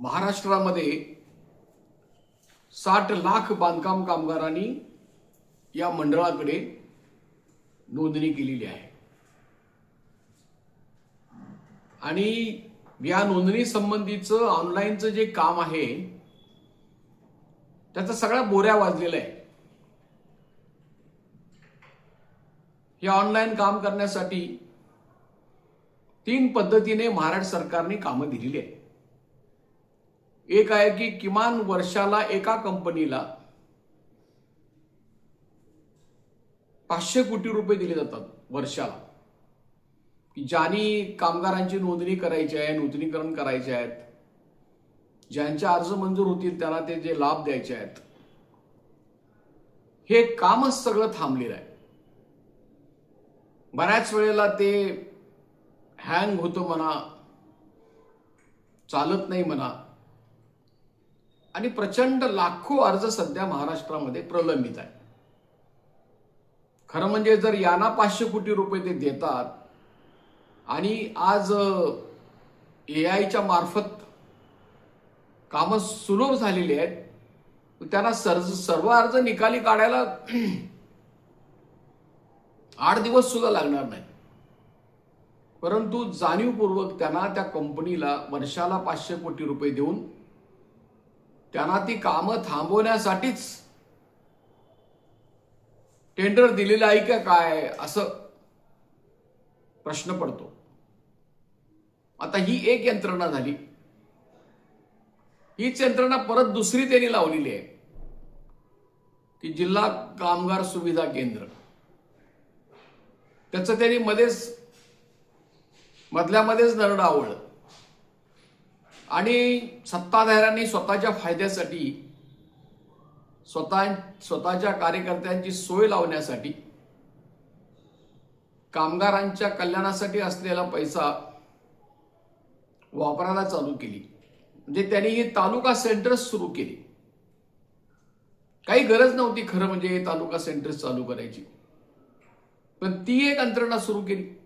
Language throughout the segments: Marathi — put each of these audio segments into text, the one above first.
महाराष्ट्रामध्ये साठ लाख बांधकाम कामगारांनी या मंडळाकडे नोंदणी केलेली आहे. आणि या नोंदणी संबंधीचं ऑनलाईनचं जे काम आहे त्याचा सगळ्या बोऱ्या वाजलेला आहे. हे ऑनलाईन काम करण्यासाठी तीन पद्धतीने महाराष्ट्र सरकारने कामं दिलेली आहे एक आहे की किमान वर्षाला एका कंपनीला पाचशे कोटी रुपये दिले जातात वर्षाला. की ज्यांनी कामगारांची नोंदणी करायची आहे नूतनीकरण करायचे आहेत ज्यांचे अर्ज मंजूर होतील त्यांना ते जे लाभ द्यायचे आहेत हे कामच सगळं थांबलेलं आहे. बऱ्याच वेळेला ते हँग होतं म्हणा चालत नाही म्हणा आणि प्रचंड लाखो अर्ज सध्या महाराष्ट्रामध्ये प्रलंबित आहे खरं म्हणजे जर यांना पाचशे कोटी रुपये ते देतात आणि आज ए आयच्या मार्फत कामं सुलभ झालेली आहेत त्यांना सर्ज सर्व अर्ज निकाली काढायला आठ दिवस सुद्धा लागणार नाही परंतु जाणीवपूर्वक त्यांना त्या कंपनीला वर्षाला पाचशे कोटी रुपये देऊन त्यांना ती कामं थांबवण्यासाठीच टेंडर दिलेलं आहे का काय असं प्रश्न पडतो. आता ही एक यंत्रणा झाली. हीच यंत्रणा परत दुसरी त्यांनी लावलेली आहे. की जिल्हा कामगार सुविधा केंद्र. त्याचं त्यांनी मध्येच मधल्या मध्येच नरड आवळलं आणि सत्ताधाऱ्यांनी स्वतःच्या फायद्यासाठी स्वतः स्वतःच्या कार्यकर्त्यांची सोय लावण्यासाठी कामगारांच्या कल्याणासाठी असलेला पैसा वापरायला चालू केली. म्हणजे त्यांनी ही तालुका सेंटर्स सुरू केली. काही गरज नव्हती खरं म्हणजे हे तालुका सेंटर्स चालू करायची. पण ती एक यंत्रणा सुरू केली.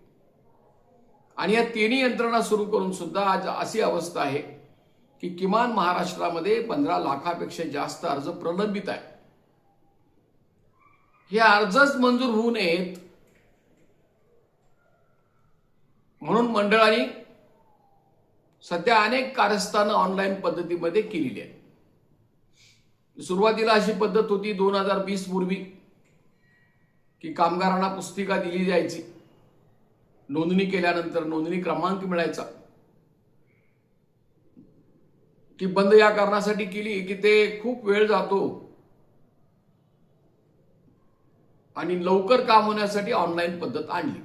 आणि या तिन्ही यंत्रणा सुरू करून सुद्धा आज अशी अवस्था आहे. की किमान महाराष्ट्रामध्ये पंधरा लाखापेक्षा जास्त अर्ज प्रलंबित आहे हे अर्जच मंजूर होऊ नयेत. म्हणून मंडळाने सध्या अनेक कारस्थानं ऑनलाईन पद्धतीमध्ये केलेली आहेत. सुरुवातीला अशी पद्धत होती दोन हजार वीस पूर्वी की कामगारांना पुस्तिका दिली जायची. नोंदणी केल्यानंतर नोंदणी क्रमांक मिळायचा. ती बंद या कारणासाठी केली की ते खूप वेळ जातो. आणि लवकर काम होण्यासाठी ऑनलाईन पद्धत आणली.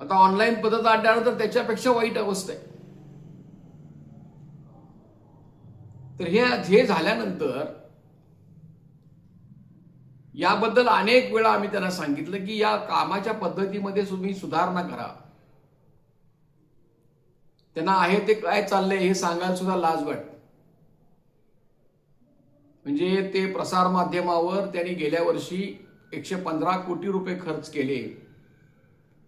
आता ऑनलाईन पद्धत आणल्यानंतर त्याच्यापेक्षा वाईट अवस्था आहे. तर हे हे झाल्यानंतर याबद्दल अनेक वेळा आम्ही त्यांना सांगितलं की या कामाच्या पद्धतीमध्ये तुम्ही सुधारणा करा. त्यांना आहे ते काय चाललंय हे सांगायला सुद्धा लाज वाट म्हणजे ते प्रसार माध्यमावर त्यांनी गेल्या वर्षी एकशे पंधरा कोटी रुपये खर्च केले.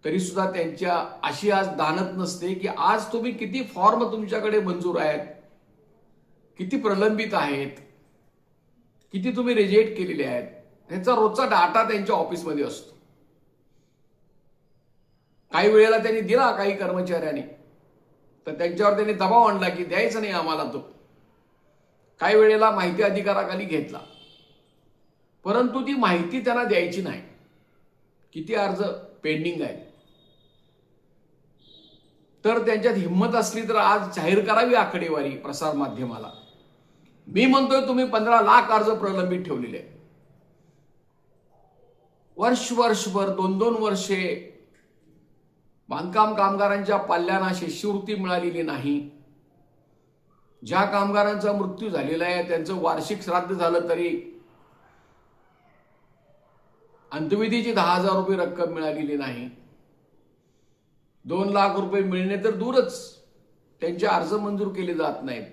तरी सुद्धा त्यांच्या अशी आज दानत नसते की आज तुम्ही किती फॉर्म तुमच्याकडे मंजूर आहेत किती प्रलंबित आहेत किती तुम्ही रिजेक्ट केलेले आहेत त्यांचा रोजचा डाटा त्यांच्या ऑफिसमध्ये असतो. काही वेळेला त्यांनी दिला काही कर्मचाऱ्यांनी. तर त्यांच्यावर त्यांनी दबाव आणला की द्यायचा नाही आम्हाला तो. काही वेळेला माहिती अधिकाराखाली घेतला. परंतु ती माहिती त्यांना द्यायची नाही. किती अर्ज पेंडिंग आहे तर त्यांच्यात हिंमत असली तर आज जाहीर करावी आकडेवारी प्रसार माध्यमाला. मी म्हणतोय तुम्ही पंधरा लाख अर्ज प्रलंबित ठेवलेले आहे वर्ष वर्षभर दोन दोन वर्षे बांधकाम कामगारांच्या पाल्यांना शिष्यवृत्ती मिळालेली नाही. ज्या कामगारांचा मृत्यू झालेला आहे त्यांचं वार्षिक श्राद्ध झालं तरी अंतविधीची दहा हजार रुपये रक्कम मिळालेली नाही. दोन लाख रुपये मिळणे तर दूरच. त्यांचे अर्ज मंजूर केले जात नाहीत.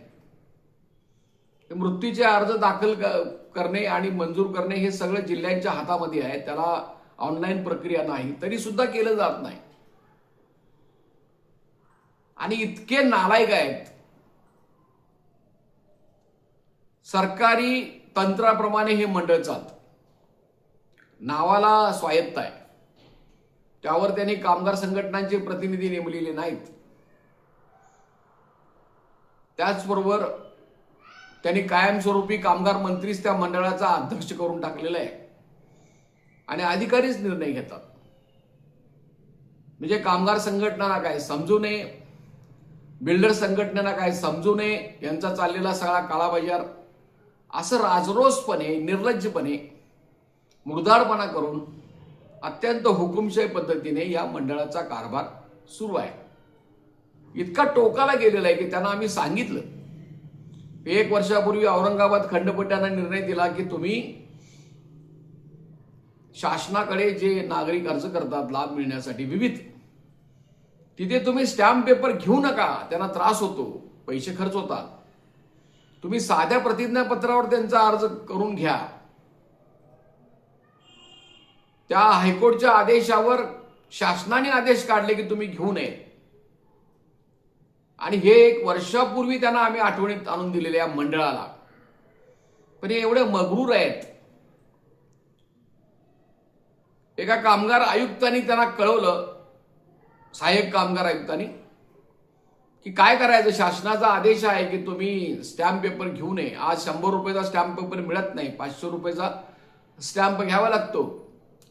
मृत्यूचे अर्ज दाखल करणे आणि मंजूर करणे हे सगळं जिल्ह्यांच्या हातामध्ये आहे. त्याला ऑनलाईन प्रक्रिया नाही. तरी सुद्धा केलं जात नाही. आणि इतके नालायक आहेत. सरकारी तंत्राप्रमाणे हे मंडळ चालत. नावाला स्वायत्त आहे. त्यावर त्यांनी कामगार संघटनांचे प्रतिनिधी नेमलेले नाहीत. त्याचबरोबर त्यांनी कायमस्वरूपी कामगार मंत्रीच त्या मंडळाचा अध्यक्ष करून टाकलेला आहे. आणि अधिकारीच निर्णय घेतात. म्हणजे कामगार संघटना काय समजू नये बिल्डर संघटनेला काय समजू नये यांचा चाललेला सगळा काळाबाजार असं राजरोसपणे निर्लज्जपणे मृदाडपणा करून अत्यंत हुकुमशाही पद्धतीने या मंडळाचा कारभार सुरू आहे. इतका टोकाला गेलेला आहे की त्यांना आम्ही सांगितलं. एक वर्षापूर्वी औरंगाबाद खंडपीठानं निर्णय दिला की तुम्ही शासनाकडे जे नागरिक अर्ज करतात लाभ मिळण्यासाठी विविध तिथे तुम्ही स्टॅम्प पेपर घेऊ नका त्यांना त्रास होतो पैसे खर्च होतात. तुम्ही साध्या प्रतिज्ञापत्रावर त्यांचा अर्ज करून घ्या. त्या हायकोर्टच्या आदेशावर शासनाने आदेश काढले की तुम्ही घेऊ नये. आणि हे एक वर्षापूर्वी त्यांना आम्ही आठवणीत आणून दिलेले या मंडळाला. पण हे एवढे मगरूर आहेत. एका कामगार आयुक्तांनी त्यांना कळवलं सहाय्यक कामगार आयुक्तांनी की काय करायचं? शासनाचा आदेश आहे की तुम्ही स्टॅम्प पेपर घेऊ नये. आज शंभर रुपयाचा स्टॅम्प पेपर मिळत नाही पाचशे रुपयाचा स्टॅम्प घ्यावा लागतो.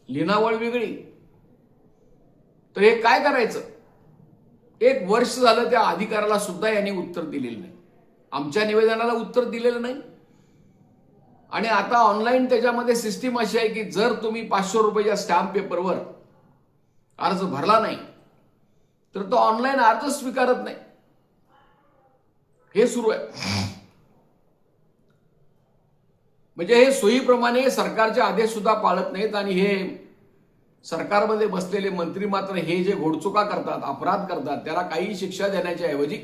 लिनावळ वेगळी. तर हे काय करायचं? एक वर्ष झालं त्या अधिकाऱ्याला सुद्धा यांनी उत्तर दिलेलं नाही. आमच्या निवेदनाला उत्तर दिलेलं नाही. आणि आता ऑनलाईन त्याच्यामध्ये सिस्टीम अशी आहे की जर तुम्ही पाचशे रुपयाच्या स्टॅम्प पेपरवर अर्ज भरला नाही तर तो ऑनलाईन अर्ज स्वीकारत नाही. हे सुरू आहे. म्हणजे हे सोयीप्रमाणे सरकारचे आदेश सुद्धा पाळत नाहीत आणि हे सरकारमध्ये बसलेले मंत्री मात्र हे जे घोडचुका करतात अपराध करतात त्याला काही शिक्षा देण्याच्या ऐवजी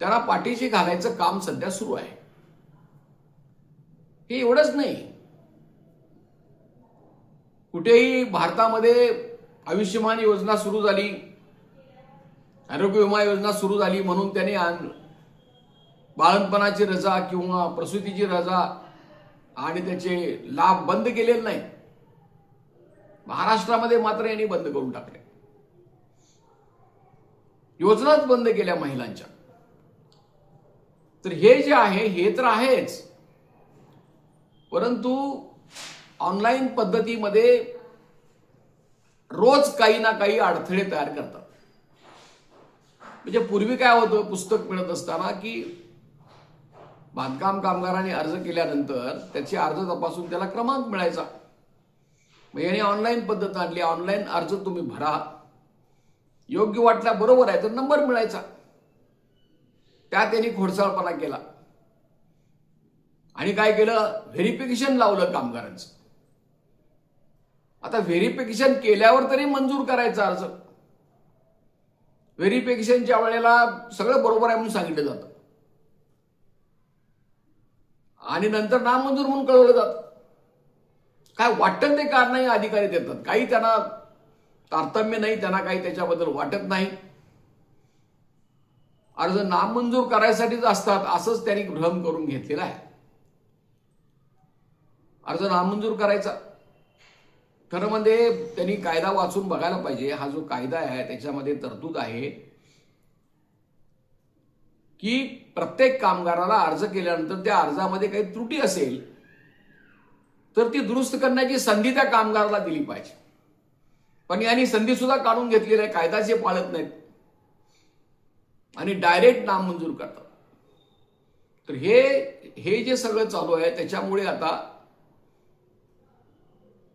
त्याला पाठीशी घालायचं काम सध्या सुरू आहे. हे एवढंच नाही. कुठेही भारतामध्ये आयुष्यमान योजना सुरू झाली आरोग्य विमा योजना सुरू झाली म्हणून त्यांनी बाळणपणाची रजा किंवा प्रसूतीची रजा आणि त्याचे लाभ बंद केलेले नाही महाराष्ट्रामध्ये मात्र यांनी बंद करून टाकले. योजनाच बंद केल्या महिलांच्या. तर हे जे आहे हे तर आहेच. परंतु ऑनलाईन पद्धतीमध्ये रोज काही ना काही अडथळे तयार करतात. म्हणजे पूर्वी काय होतं पुस्तक मिळत असताना की बांधकाम कामगारांनी अर्ज केल्यानंतर त्याचे अर्ज तपासून त्याला क्रमांक मिळायचा. मग याने ऑनलाईन पद्धत आणली. ऑनलाईन अर्ज तुम्ही भरा. योग्य वाटला बरोबर आहे तर नंबर मिळायचा. त्या त्यांनी खोडसाळपणा केला. आणि काय केलं? व्हेरिफिकेशन लावलं कामगारांचं. आता व्हेरिफिकेशन केल्यावर तरी मंजूर करायचा अर्ज. व्हेरिफिकेशनच्या वेळेला सगळं बरोबर आहे म्हणून सांगितलं जातं. आणि नंतर नामंजूर म्हणून कळवलं जातं. काय वाटत ते कारणही अधिकारी देतात. काही त्यांना तारतम्य नाही त्यांना काही त्याच्याबद्दल वाटत नाही. अर्ज नामंजूर करायसाठीच असतात असंच त्यांनी भ्रम करून घेतलेला आहे. अर्ज नामंजूर करायचा खरं म्हणजे त्यांनी कायदा वाचून बघायला पाहिजे. हा जो कायदा आहे त्याच्यामध्ये तरतूद आहे की प्रत्येक कामगाराला अर्ज केल्यानंतर त्या अर्जामध्ये काही त्रुटी असेल तर ती दुरुस्त करण्याची संधी त्या कामगाराला दिली पाहिजे. पण यांनी संधी सुद्धा काढून घेतलेली आहे कायदाचे पाळत नाहीत. आणि डायरेक्ट नामंजूर करतात. तर हे हे जे सगळं चालू आहे त्याच्यामुळे आता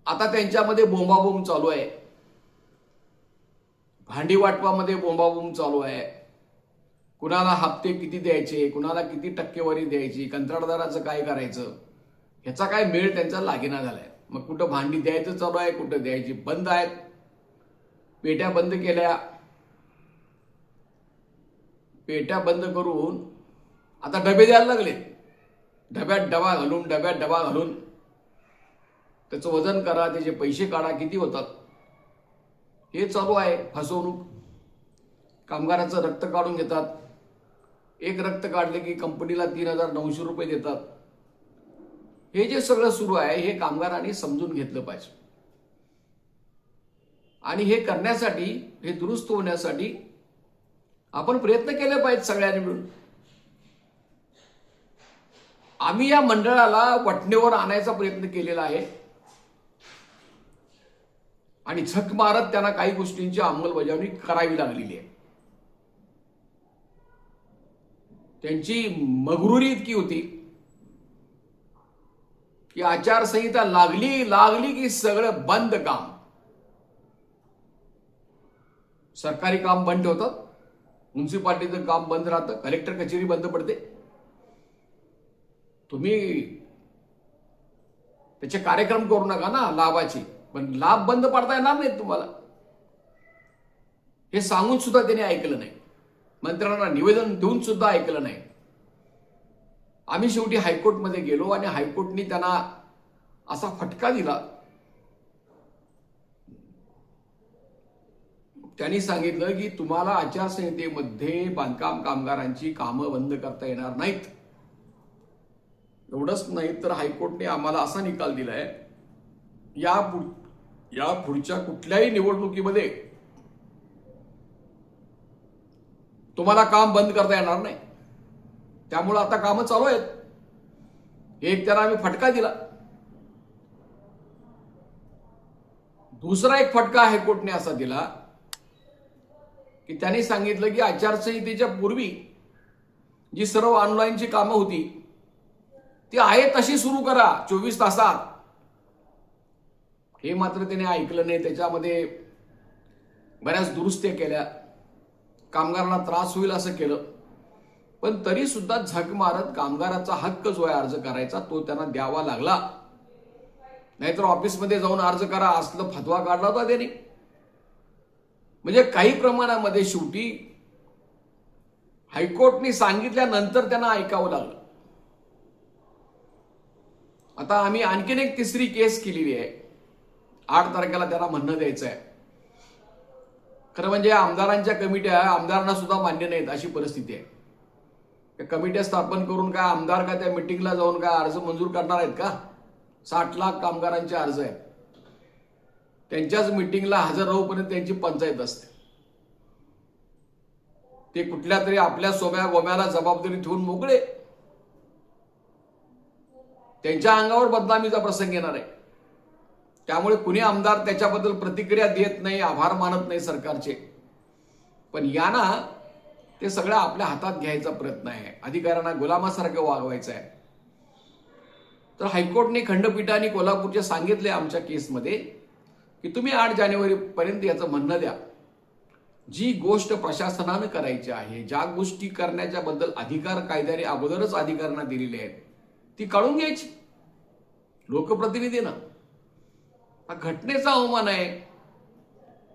आता त्यांच्यामध्ये बोंबाबोंब चालू आहे. भांडी वाटपामध्ये बोंबाबोंब चालू आहे. कुणाला हप्ते किती द्यायचे कुणाला किती टक्केवारी द्यायची कंत्राटदाराचं काय करायचं ह्याचा काय मेळ त्यांचा लागेना झालाय. मग कुठं भांडी द्यायचं चालू आहे कुठं द्यायची बंद आहेत. पेट्या बंद केल्या. पेट्या बंद करून आता डबे द्यायला लागले डब्यात डबा घालून डब्यात डबा घालून त्याचं वजन करा त्याचे पैसे काढा किती होतात? हे चालू आहे फसवणूक. कामगाराचं रक्त काढून घेतात. एक रक्त काढले की कंपनीला तीन हजार नऊशे रुपये देतात. हे जे सगळं सुरू आहे हे कामगारांनी समजून घेतलं पाहिजे. आणि हे करण्यासाठी हे दुरुस्त होण्यासाठी आपण प्रयत्न केले पाहिजेत सगळ्यांनी मिळून. आम्ही या मंडळाला वटणेवर आणायचा प्रयत्न केलेला आहे. आणि झक मारत त्यांना काही गोष्टींची अंमलबजावणी करावी लागलेली आहे. त्यांची मगरुरी इतकी होती की आचारसंहिता लागली लागली की सगळं बंद काम. सरकारी काम बंद ठेवतात म्युन्सिपाल्टीचं काम बंद राहतं कलेक्टर कचेरी बंद पडते. तुम्ही त्याचे कार्यक्रम करू नका ना लाभाची. पण लाभ बंद पडता येणार नाहीत तुम्हाला. हे सांगून सुद्धा त्यांनी ऐकलं नाही. मंत्र्यांना निवेदन देऊन सुद्धा ऐकलं नाही. आम्ही शेवटी हायकोर्टमध्ये गेलो आणि हायकोर्टनी त्यांना असा फटका दिला. त्यांनी सांगितलं की तुम्हाला आचारसंहितेमध्ये बांधकाम कामगारांची कामं बंद करता येणार नाहीत. एवढंच नाही तर हायकोर्टने आम्हाला असा निकाल दिलाय. या या पुढच्या कुठल्याही निवडणुकीमध्ये तुम्हाला काम बंद करता येणार नाही. त्यामुळं आता कामं चालू आहेत. एक त्याला आम्ही फटका दिला. दुसरा एक फटका हायकोर्टने असा दिला की त्यांनी सांगितलं की आचारसंहितेच्या पूर्वी जी सर्व ऑनलाईनची कामं होती ती आहे तशी सुरू करा चोवीस तासात. हे मात्र त्याने ऐकलं नाही. त्याच्यामध्ये बऱ्याच दुरुस्त्या केल्या. कामगारांना त्रास होईल असं केलं. पण तरी सुद्धा झक मारत कामगाराचा हक्क जो आहे अर्ज करायचा तो त्यांना द्यावा लागला. नाहीतर ऑफिसमध्ये जाऊन अर्ज करा असलं फतवा काढला होता त्यांनी. म्हणजे काही प्रमाणामध्ये शेवटी हायकोर्टने सांगितल्यानंतर त्यांना ऐकावं लागलं. आता आम्ही आणखीन एक तिसरी केस केलेली आहे. आठ तारखेला त्याला म्हणणं द्यायचं आहे खरं म्हणजे आमदारांच्या कमिट्या आमदारांना सुद्धा मान्य नाहीत अशी परिस्थिती आहे. त्या कमिट्या स्थापन करून काय आमदार का त्या मिटिंगला जाऊन काय अर्ज मंजूर करणार आहेत का? साठ लाख कामगारांचे अर्ज आहेत. त्यांच्याच मिटिंगला हजर राहूपर्यंत त्यांची पंचायत असते. ते कुठल्या तरी आपल्या सोम्या गोम्याला जबाबदारी ठेवून मोकळे. त्यांच्या अंगावर बदनामीचा प्रसंग येणार आहे. त्यामुळे कुणी आमदार त्याच्याबद्दल प्रतिक्रिया देत नाही आभार मानत नाही सरकारचे. पण यांना ते सगळं आपल्या हातात घ्यायचा प्रयत्न आहे. अधिकाऱ्यांना गुलामासारखं वागवायचं आहे तर हायकोर्टने खंडपीठाने कोल्हापूरचे सांगितले आमच्या केसमध्ये की तुम्ही आठ जानेवारीपर्यंत याचं म्हणणं द्या. जी गोष्ट प्रशासनानं करायची आहे ज्या गोष्टी करण्याच्या बद्दल अधिकार कायद्याने अगोदरच अधिकाऱ्यांना दिलेले आहेत ती काढून घ्यायची. लोकप्रतिनिधीनं. हा घटनेचा अवमान आहे.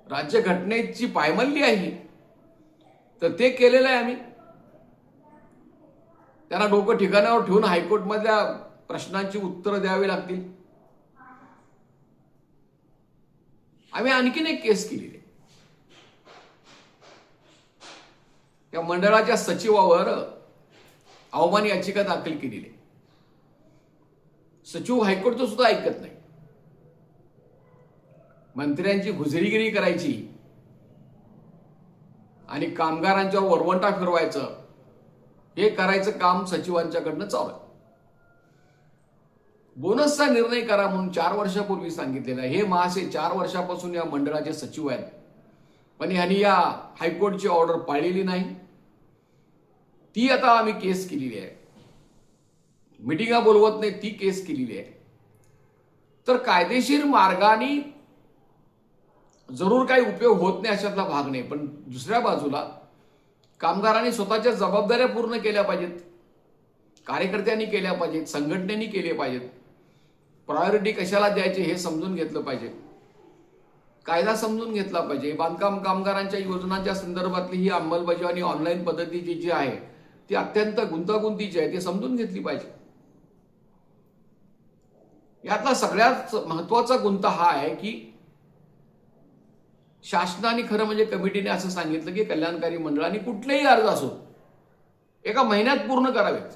राज्य घटनेची पायमल्ली आहे तर ते केलेलं आहे आम्ही. त्यांना डोकं ठिकाणावर ठेवून हायकोर्टमधल्या प्रश्नांची उत्तरं द्यावी लागतील. आम्ही आणखीन एक केस केलेली आहे. त्या मंडळाच्या सचिवावर अवमान याचिका दाखल केलेली आहे. सचिव हायकोर्टचं सुद्धा ऐकत नाही. मंत्र्यांची गुजरीगिरी करायची. आणि कामगारांच्या वरवंटा फिरवायचं. हे करायचं काम सचिवांच्याकडनं चालू आहे. बोनसचा निर्णय करा म्हणून चार वर्षापूर्वी सांगितलेलं आहे. हे महासे चार वर्षापासून या मंडळाचे सचिव आहेत. पण ह्यांनी या हायकोर्टची ऑर्डर पाळलेली नाही. ती आता आम्ही केस केलेली आहे. मिटिंगा बोलवत नाही ती केस केलेली आहे. तर कायदेशीर मार्गाने जरूर काही उपयोग होत नाही अशातला भाग नाही पण दुसऱ्या बाजूला कामगारांनी स्वतःच्या जबाबदाऱ्या पूर्ण केल्या पाहिजेत कार्यकर्त्यांनी केल्या पाहिजेत संघटनेनी केले पाहिजेत. प्रायोरिटी कशाला द्यायची हे समजून घेतलं पाहिजे. कायदा समजून घेतला पाहिजे. बांधकाम कामगारांच्या योजनांच्या संदर्भातली ही अंमलबजावणी ऑनलाईन पद्धतीची जी आहे ती अत्यंत गुंतागुंतीची आहे ती समजून घेतली पाहिजे. यातला सगळ्यात महत्त्वाचा गुंता हा आहे की शासनाने खरं म्हणजे कमिटीने असं सांगितलं की कल्याणकारी मंडळाने कुठलेही अर्ज असो एका महिन्यात पूर्ण करावेत.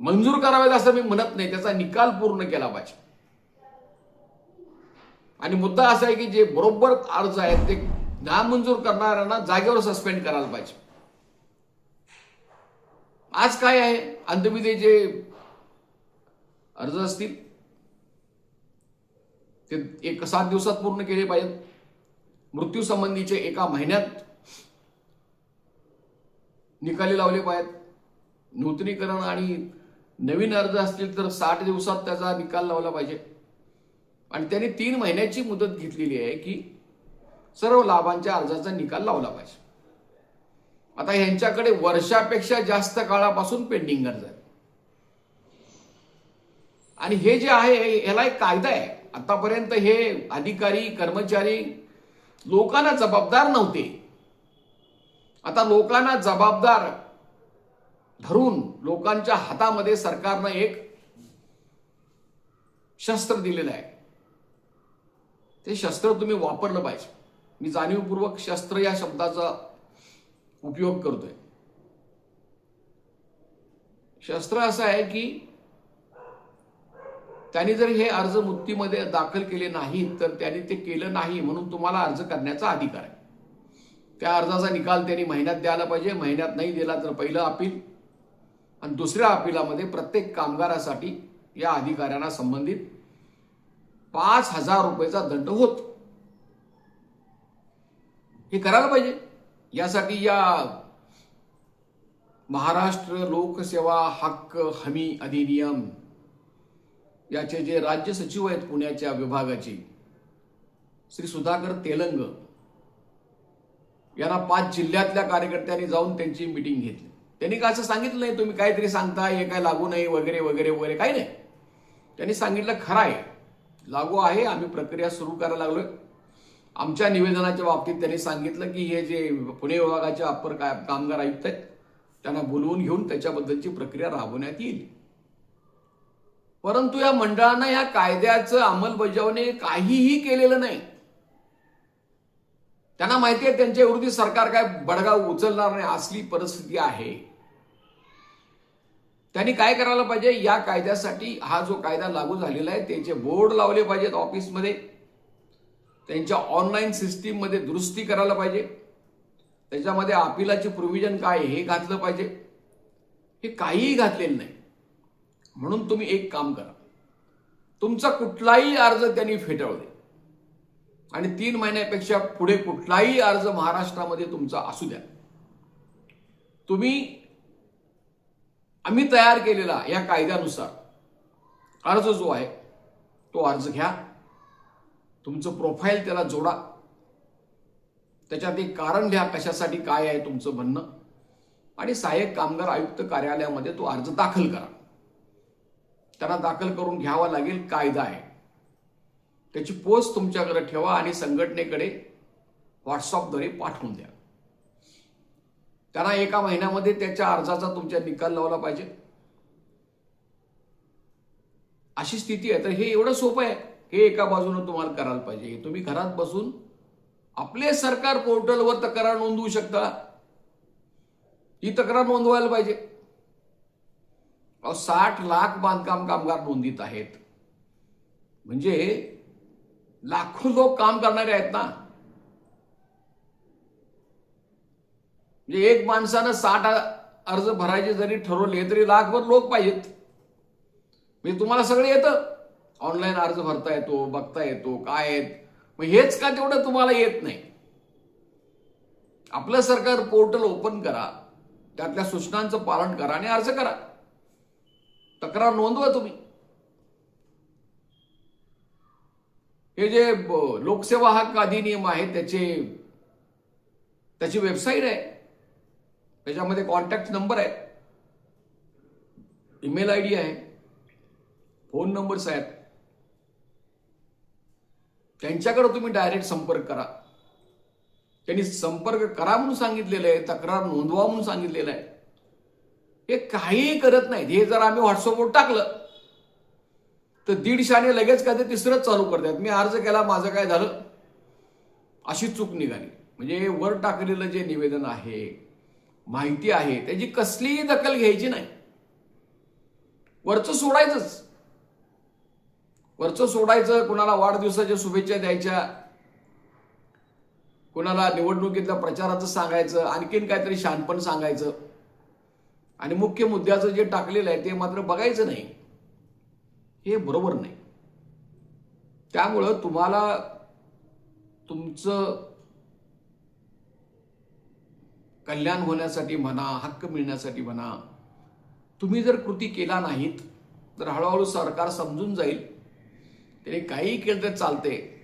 मंजूर करावेत असं मी म्हणत नाही त्याचा निकाल पूर्ण केला पाहिजे. आणि मुद्दा असा आहे की जे बरोबर अर्ज आहेत ते नामंजूर करणाऱ्यांना जागेवर सस्पेंड करायला पाहिजे. आज काय आहे? अंधविधे जे अर्ज असतील ते एक सात दिवसात पूर्ण केले पाहिजेत. मृत्यू संबंधीचे एका महिन्यात निकाली लावले पाहिजेत. नूतनीकरण आणि नवीन अर्ज असतील तर साठ दिवसात त्याचा निकाल लावला पाहिजे. आणि त्यांनी तीन महिन्याची मुदत घेतलेली आहे की सर्व लाभांच्या अर्जाचा निकाल लावला पाहिजे. आता यांच्याकडे वर्षापेक्षा जास्त काळापासून पेंडिंग अर्ज आहे आणि हे जे आहे याला एक कायदा आहे. आतापर्यंत हे अधिकारी कर्मचारी लोकांना जबाबदार नव्हते. आता लोकांना जबाबदार धरून लोकांच्या हातामध्ये सरकारनं एक शस्त्र दिलेलं आहे. ते शस्त्र तुम्ही वापरलं पाहिजे. मी जाणीवपूर्वक शस्त्र या शब्दाचा उपयोग करतोय. शस्त्र असं आहे की त्यांनी जर हे अर्ज मुक्तीमध्ये दाखल केले नाहीत तर त्यांनी ते केलं नाही म्हणून तुम्हाला अर्ज करण्याचा अधिकार आहे. त्या अर्जाचा निकाल त्यांनी महिन्यात द्यायला पाहिजे महिन्यात नाही दिला तर पहिलं अपील आणि दुसऱ्या अपिलामध्ये प्रत्येक कामगारासाठी या अधिकाऱ्यांना संबंधित पाच हजार रुपयाचा दंड होतो. हे करायला पाहिजे. यासाठी या महाराष्ट्र लोकसेवा हक्क हमी अधिनियम याचे जे राज्य सचिव आहेत पुण्याच्या विभागाचे श्री सुधाकर तेलंग यांना पाच जिल्ह्यातल्या कार्यकर्त्यांनी जाऊन त्यांची मिटिंग घेतली. त्यांनी काय असं सांगितलं नाही? तुम्ही काहीतरी सांगता हे काय लागू नाही वगैरे वगैरे वगैरे काही नाही. त्यांनी सांगितलं खरं आहे. लागू आहे आम्ही प्रक्रिया सुरू करायला लागलोय. आमच्या निवेदनाच्या बाबतीत त्यांनी सांगितलं की हे जे पुणे विभागाचे अप्पर काय कामगार आयुक्त आहेत त्यांना बोलवून घेऊन त्याच्याबद्दलची प्रक्रिया राबवण्यात येईल. परंतु या मंडळानं या कायद्याचं अंमलबजावणी काहीही केलेलं नाही. त्यांना माहिती आहे त्यांच्या विरोधी सरकार काय बडगा उचलणार नाही असली परिस्थिती आहे. त्यांनी काय करायला पाहिजे? या कायद्यासाठी हा जो कायदा लागू झालेला आहे त्याचे बोर्ड लावले पाहिजेत ऑफिसमध्ये. त्यांच्या ऑनलाईन सिस्टीममध्ये दुरुस्ती करायला पाहिजे. त्याच्यामध्ये अपिलाचे प्रोव्हिजन काय हे घातलं पाहिजे. हे काहीही घातलेलं नाही. म्हणून तुम्ही एक काम करा. तुमचा कुठलाही अर्ज त्यांनी फेटाळू दे. आणि तीन महिन्यापेक्षा पुढे कुठलाही अर्ज महाराष्ट्रामध्ये तुमचा असू द्या. तुम्ही आम्ही तयार केलेला या कायद्यानुसार अर्ज जो आहे तो अर्ज घ्या. तुमचं प्रोफाईल त्याला जोडा. त्याच्यात एक कारण लिहा कशासाठी काय आहे तुमचं म्हणणं. आणि सहाय्यक कामगार आयुक्त कार्यालयामध्ये तो अर्ज दाखल करा. त्यांना दाखल करून घ्यावा लागेल कायदा आहे. त्याची पोस्ट तुमच्याकडे ठेवा आणि संघटनेकडे व्हॉट्सअपद्वारे पाठवून द्या. त्यांना एका महिन्यामध्ये त्याच्या अर्जाचा तुमच्या निकाल लावला पाहिजे. अशी स्थिती आहे. तर हे एवढं सोपं आहे. हे एका बाजूनं तुम्हाला करायला पाहिजे. तुम्ही घरात बसून आपले सरकार पोर्टलवर तक्रार नोंदवू शकता. ही तक्रार नोंदवायला पाहिजे. साठ लाख बांधकाम कामगार नोंदीत आहेत. म्हणजे लाखो लोक काम करणारे आहेत ना. म्हणजे एक माणसानं साठ अर्ज भरायचे जरी ठरवले तरी लाखभर लोक पाहिजेत. म्हणजे तुम्हाला सगळं येतं. ऑनलाईन अर्ज भरता येतो बघता येतो काय आहेत. मग हेच का तेवढं तुम्हाला येत नाही? आपलं सरकार पोर्टल ओपन करा त्यातल्या सूचनांचं पालन करा आणि अर्ज करा. तक्रार नोंदवा तुम्ही. हे जे लोकसेवा हक्क अधिनियम आहे त्याचे त्याची वेबसाईट आहे. त्याच्यामध्ये कॉन्टॅक्ट नंबर आहे. ईमेल आय डी आहे. फोन नंबर्स आहेत त्यांच्याकडे तुम्ही डायरेक्ट संपर्क करा. त्यांनी संपर्क करा म्हणून सांगितलेलं आहे तक्रार नोंदवा म्हणून सांगितलेलं आहे. हे काहीही करत नाहीत. हे जर आम्ही व्हॉट्सअपवर टाकलं तर दीडशाने लगेच काय ते तिसरंच चालू करतात. मी अर्ज केला माझं काय झालं? अशी चूक निघाली. म्हणजे वर टाकलेलं जे निवेदन आहे माहिती आहे त्याची कसलीही दखल घ्यायची नाही. वरचं सोडायचंच. वरचं सोडायचं कुणाला वाढदिवसाच्या शुभेच्छा द्यायच्या कुणाला निवडणुकीतल्या प्रचाराचं सांगायचं आणखीन काहीतरी शानपण सांगायचं. आणि मुख्य मुद्द्याचं जे टाकलेलं आहे ते मात्र बघायचं नाही. हे बरोबर नाही. त्यामुळं तुम्हाला तुमचं कल्याण होण्यासाठी म्हणा हक्क मिळण्यासाठी म्हणा तुम्ही जर कृती केला नाहीत तर हळूहळू सरकार समजून जाईल. त्याने काही केलं तर चालते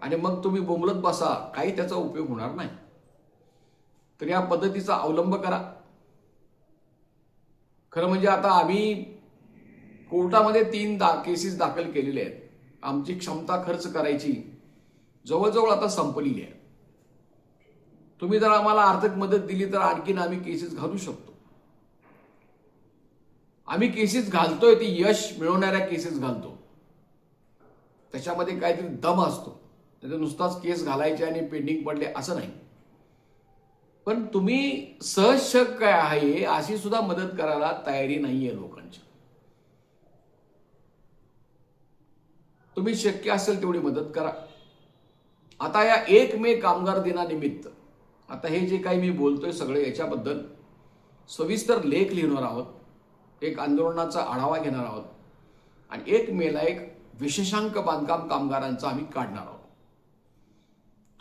आणि मग तुम्ही बोंबलत बसा काही त्याचा उपयोग होणार नाही. तर या पद्धतीचा अवलंब करा. खरं म्हणजे आता आम्ही कोर्टामध्ये तीन दा केसेस दाखल केलेले आहेत. आमची क्षमता खर्च करायची जवळजवळ आता संपलेली आहे. तुम्ही जर आम्हाला आर्थिक मदत दिली तर आणखीन आम्ही केसेस घालू शकतो. आम्ही केसेस घालतोय ती यश मिळवणाऱ्या केसेस घालतो. त्याच्यामध्ये काहीतरी दम असतो. त्याच्या नुसताच केस घालायचे आणि पेंडिंग पडले असं नाही. पण तुम्ही सहज काय आहे अशी सुद्धा मदत करायला तयारी नाहीये लोकांची. तुम्ही शक्य असेल तेवढी मदत करा. आता या एक मे कामगार दिनानिमित्त आता हे जे काही मी बोलतोय सगळे याच्याबद्दल सविस्तर लेख लिहिणार आहोत एक आंदोलनाचा आढावा घेणार आहोत आणि एक मेला एक विशेषांक बांधकाम कामगारांचा आम्ही काढणार आहोत.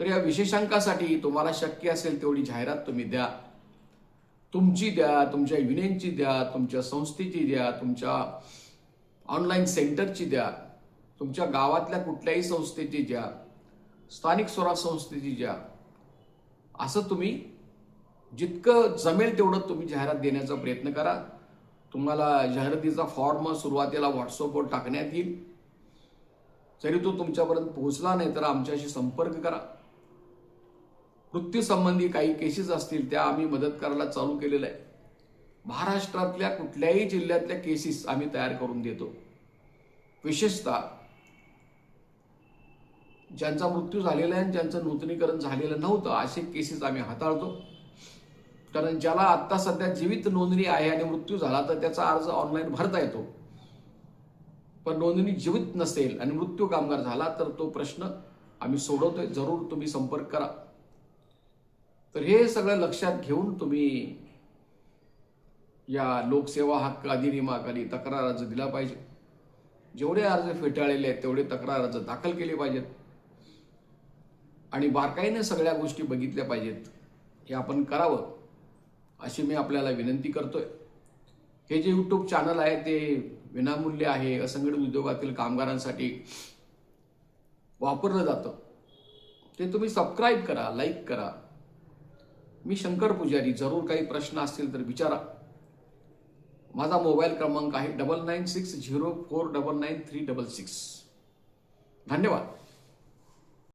तर या विशेषांकासाठी तुम्हाला शक्य असेल तेवढी जाहिरात तुम्ही द्या. तुमची द्या तुमच्या युनियनची द्या तुमच्या संस्थेची द्या तुमच्या ऑनलाईन सेंटरची द्या तुमच्या गावातल्या कुठल्याही संस्थेची द्या स्थानिक स्वराज संस्थेची द्या. असं तुम्ही जितकं जमेल तेवढं तुम्ही जाहिरात देण्याचा प्रयत्न करा. तुम्हाला जाहिरातीचा फॉर्म सुरुवातीला व्हॉट्सअपवर टाकण्यात येईल. जरी तो तुमच्यापर्यंत पोहोचला नाही तर आमच्याशी संपर्क करा. मृत्यूसंबंधी काही केसेस असतील त्या आम्ही मदत करायला चालू केलेलं आहे. महाराष्ट्रातल्या कुठल्याही जिल्ह्यातल्या केसेस आम्ही तयार करून देतो. विशेषतः ज्यांचा मृत्यू झालेला आहे आणि ज्यांचं नूतनीकरण झालेलं नव्हतं असे केसेस आम्ही हाताळतो. कारण ज्याला आत्ता सध्या जीवित नोंदणी आहे आणि मृत्यू झाला तर त्याचा अर्ज ऑनलाईन भरता येतो. पण नोंदणी जीवित नसेल आणि मृत्यू कामगार झाला तर तो प्रश्न आम्ही सोडवतोय. जरूर तुम्ही संपर्क करा. तर हे सगळं लक्षात घेऊन तुम्ही या लोकसेवा हक्क अधिनियमाखाली तक्रार अर्ज दिला पाहिजे. जेवढे अर्ज फेटाळलेले आहेत तेवढे तक्रार अर्ज दाखल केले पाहिजेत. आणि बारकाईने सगळ्या गोष्टी बघितल्या पाहिजेत. हे आपण करावं अशी मी आपल्याला विनंती करतोय. हे जे यूट्यूब चॅनल आहे ते विनामूल्य आहे. असंघटित उद्योगातील कामगारांसाठी वापरलं जातं. ते तुम्ही सबस्क्राईब करा लाईक करा. मी शंकर पुजारी जरूर काही प्रश्न असतील तर विचारा. माझा मोबाईल क्रमांक आहे double nine six zero four double nine three double six धन्यवाद.